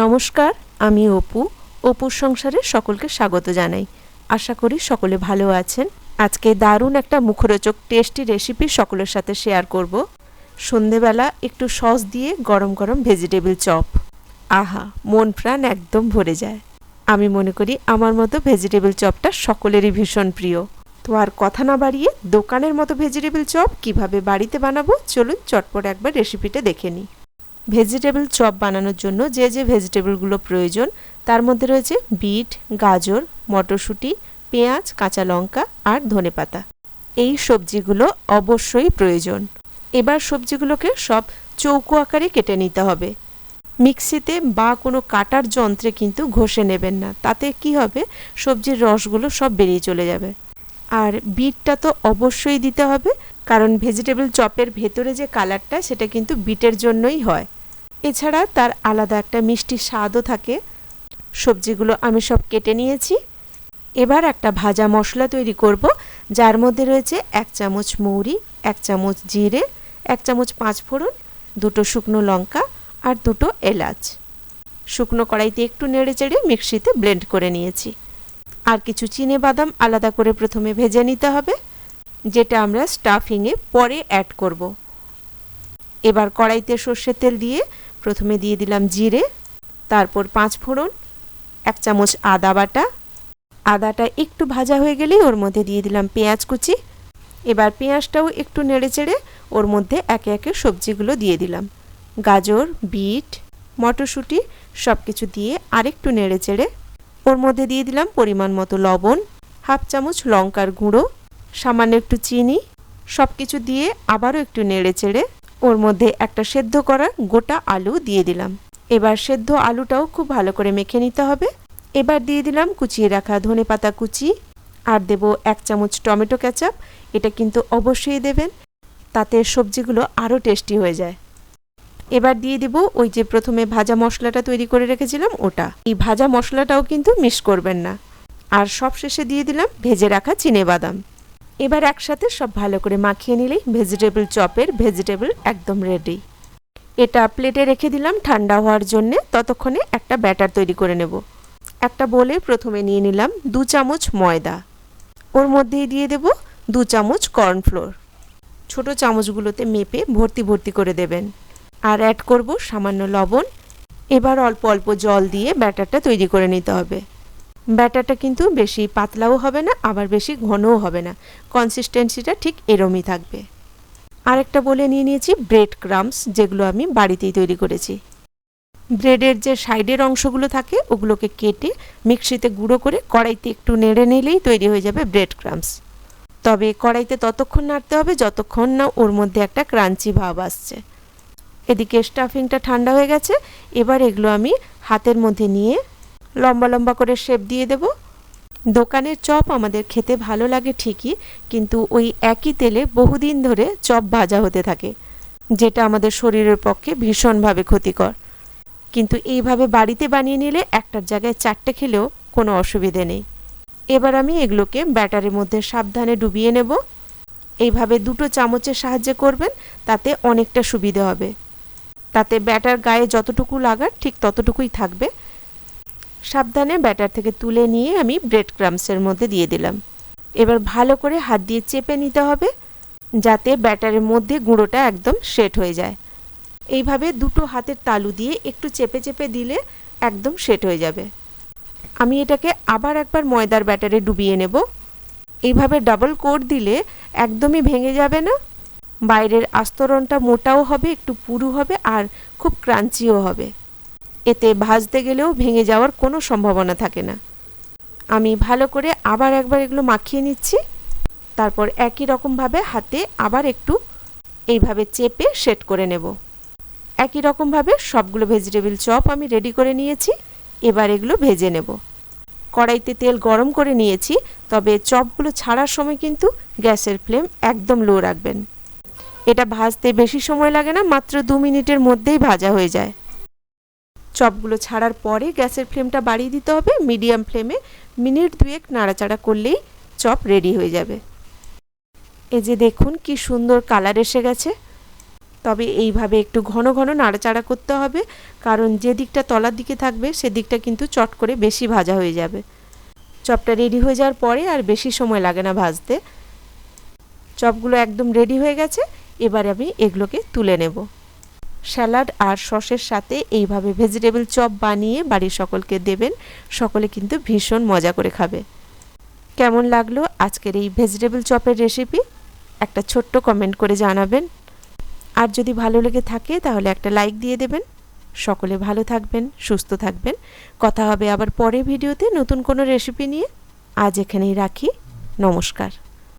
নমস্কার, আমি অপু। অপুর সংসারে সকলকে স্বাগত জানাই। আশা করি সকলে ভালো আছেন। আজকে দারুণ একটা মুখরোচক টেস্টি রেসিপি সকলের সাথে শেয়ার করব। সন্ধেবেলা একটু সস দিয়ে গরম গরম ভেজিটেবল চপ। আহা, মন প্রাণ একদম ভরে যায়। আমি মনে করি আমার মতো ভেজিটেবল চপটা সকলেরই ভীষণ প্রিয়। তো আর কথা না বাড়িয়ে দোকানের মতো ভেজিটেবল চপ কীভাবে বাড়িতে বানাবো চলুন চটপট একবার রেসিপিটা দেখে নিই। ভেজিটেবল চপ বানানোর জন্য যে যে ভেজিটেবলগুলো প্রয়োজন, তার মধ্যে রয়েছে বিট, গাজর, মটরশুঁটি, পেঁয়াজ, কাঁচা লঙ্কা আর ধনেপাতা এই সবজিগুলো অবশ্যই প্রয়োজন। এবার সবজিগুলোকে সব চৌকো আকারে কেটে নিতে হবে। মিক্সিতে বা কোনো কাটার যন্ত্রে কিন্তু ঘষে নেবেন না, তাতে কি হবে? সবজির রসগুলো সব বেরিয়ে চলে যাবে। আর বিটটা তো অবশ্যই দিতে হবে, কারণ ভেজিটেবল চপের ভেতরে যে কালারটা, সেটা কিন্তু বিটের জন্যই হয়। এছাড়া তার আলাদা একটা মিষ্টি স্বাদও থাকে। সবজিগুলো আমি সব কেটে নিয়েছি। এবার একটা ভাজা মশলা তৈরি করব, যার মধ্যে রয়েছে এক চামচ মৌরি, এক চামচ জিরে, এক চামচ পাঁচফোড়ন দুটো শুকনো লঙ্কা আর দুটো এলাচ। শুকনো কড়াইতে একটু নেড়ে চেড়ে মিক্সিতে ব্লেন্ড করে নিয়েছি। আর কিছু চিনে বাদাম আলাদা করে প্রথমে ভেজে নিতে হবে, যেটা আমরা স্টাফিংয়ে পরে অ্যাড করব। এবার কড়াইতে সর্ষের তেল দিয়ে প্রথমে দিয়ে দিলাম জিরে, তারপর পাঁচ ফোড়ন, এক চামচ আদা বাটা। আদাটা একটু ভাজা হয়ে গেলেই ওর মধ্যে দিয়ে দিলাম পেঁয়াজ কুচি। এবার পেঁয়াজটাও একটু নেড়ে চেড়ে ওর মধ্যে একে একে সবজিগুলো দিয়ে দিলাম। গাজর, বিট, মটরশুঁটি সব কিছু দিয়ে আরেকটু নেড়ে চেড়ে ওর মধ্যে দিয়ে দিলাম পরিমাণ মতো লবণ, হাফ চামচ লঙ্কার গুঁড়ো, সামান্য একটু চিনি সব কিছু দিয়ে আবারও একটু নেড়ে চেড়ে ওর মধ্যে একটা সেদ্ধ করা গোটা আলু দিয়ে দিলাম। এবার সেদ্ধ আলুটাও খুব ভালো করে মেখে নিতে হবে। এবার দিয়ে দিলাম কুচিয়ে রাখা ধনে পাতা কুচি। আর দেব এক চামচ টমেটো ক্যাচাপ এটা কিন্তু অবশ্যই দেবেন, তাতে সবজিগুলো আরও টেস্টি হয়ে যায়। এবার দিয়ে দিব ওই যে প্রথমে ভাজা মশলাটা তৈরি করে রেখেছিলাম ওটা। এই ভাজা মশলাটাও কিন্তু মিস করবেন না। আর সব শেষে দিয়ে দিলাম ভেজে রাখা চিনে বাদাম। এবার একসাথে সব ভালো করে মাখিয়ে নিলেই ভেজিটেবল চপের ভেজিটেবল একদম রেডি এটা প্লেটে রেখে দিলাম, ঠান্ডা হওয়ার জন্যে ততক্ষণে একটা ব্যাটার তৈরি করে নেব। একটা বলে প্রথমে নিয়ে নিলাম দু চামচ ময়দা। ওর মধ্যেই দিয়ে দেব দু চামচ কর্নফ্লোর ছোট চামচগুলোতে মেপে ভর্তি ভর্তি করে দেবেন। আর অ্যাড করব সামান্য লবণ। এবার অল্প অল্প জল দিয়ে ব্যাটারটা তৈরি করে নিতে হবে। ব্যাটারটা কিন্তু বেশি পাতলাও হবে না, আবার বেশি ঘনও হবে না। কনসিস্টেন্সিটা ঠিক এরমই থাকবে। আরেকটা বলে নিয়ে নিয়েছি ব্রেড ক্রামস যেগুলো আমি বাড়িতেই তৈরি করেছি। ব্রেডের যে সাইডের অংশগুলো থাকে, ওগুলোকে কেটে মিক্সিতে গুঁড়ো করে কড়াইতে একটু নেড়ে নিলেই তৈরি হয়ে যাবে ব্রেড ক্রামস তবে কড়াইতে ততক্ষণ নাড়তে হবে, যতক্ষণ না ওর মধ্যে একটা ক্রাঞ্চি ভাব আসছে। এদিকে স্টাফিংটা ঠান্ডা হয়ে গেছে, এবার এগুলো আমি হাতের মধ্যে নিয়ে লম্বা লম্বা করে শেপ দিয়ে দেব। দোকানের চপ আমাদের খেতে ভালো লাগে ঠিকই, কিন্তু ওই একই তেলে বহুদিন ধরে চপ ভাজা হতে থাকে, যেটা আমাদের শরীরের পক্ষে ভীষণভাবে ক্ষতিকর। কিন্তু এইভাবে বাড়িতে বানিয়ে নিলে একটার জায়গায় চারটে খেলেও কোনো অসুবিধে নেই। এবার আমি এগুলোকে ব্যাটারের মধ্যে সাবধানে ডুবিয়ে নেব। এইভাবে দুটো চামচের সাহায্যে করবেন, তাতে অনেকটা সুবিধে হবে। তাতে ব্যাটার গায়ে যতটুকু লাগার ঠিক ততটুকুই থাকবে। সাবধানে ব্যাটার থেকে তুলে নিয়ে আমি ব্রেড ক্রামসের মধ্যে দিয়ে দিলাম। এবার ভালো করে হাত দিয়ে চেপে নিতে হবে, যাতে ব্যাটারের মধ্যে গুঁড়োটা একদম সেট হয়ে যায়। এইভাবে দুটো হাতের তালু দিয়ে একটু চেপে চেপে দিলে একদম সেট হয়ে যাবে। আমি এটাকে আবার একবার ময়দার ব্যাটারে ডুবিয়ে নেব। এইভাবে ডাবল কোট দিলে একদমই ভেঙে যাবে না। বাইরের আস্তরণটা মোটাও হবে, একটু পুরু হবে আর খুব ক্রাঞ্চিও হবে। এতে ভাজতে গেলেও ভেঙে যাওয়ার কোনো সম্ভাবনা থাকে না। আমি ভালো করে আবার একবার এগুলো মাখিয়ে নিচ্ছি। তারপর একই রকমভাবে হাতে আবার একটু এইভাবে চেপে সেট করে নেব। একই রকমভাবে সবগুলো ভেজিটেবিল চপ আমি রেডি করে নিয়েছি। এবার এগুলো ভেজে নেব। কড়াইতে তেল গরম করে নিয়েছি, তবে চপগুলো ছাড়ার সময় কিন্তু গ্যাসের ফ্লেম একদম লো রাখবেন। এটা ভাজতে বেশি সময় লাগে না, মাত্র দু মিনিটের মধ্যেই ভাজা হয়ে যায়। চপগুলো ছাড়ার পরে গ্যাসের ফ্লেমটা বাড়িয়ে দিতে হবে। মিডিয়াম ফ্লেমে মিনিট দুয়েক নাড়াচাড়া করলেই চপ রেডি হয়ে যাবে। এই যে দেখুন কি সুন্দর কালার এসে গেছে। তবে এইভাবে একটু ঘন ঘন নাড়াচাড়া করতে হবে, কারণ যে দিকটা তলার দিকে থাকবে সেদিকটা কিন্তু চট করে বেশি ভাজা হয়ে যাবে। চপটা রেডি হয়ে যাওয়ার পরে আর বেশি সময় লাগে না ভাজতে। চপগুলো একদম রেডি হয়ে গেছে, এবার আমি এগুলোকে তুলে নেব। স্যালাড আর সসের সাথে এইভাবে ভেজিটেবল চপ বানিয়ে বাড়ির সকলকে দেবেন। সকলে কিন্তু ভীষণ মজা করে খাবে। কেমন লাগল আজকের এই ভেজিটেবল চপের রেসিপি? একটা ছোট্ট কমেন্ট করে জানাবেন। আর যদি ভালো লেগে থাকে তাহলে একটা লাইক দিয়ে দেবেন। সকলে ভালো থাকবেন, সুস্থ থাকবেন। কথা হবে আবার পরের ভিডিওতে নতুন কোনো রেসিপি নিয়ে। আজ এখানেই রাখি। নমস্কার।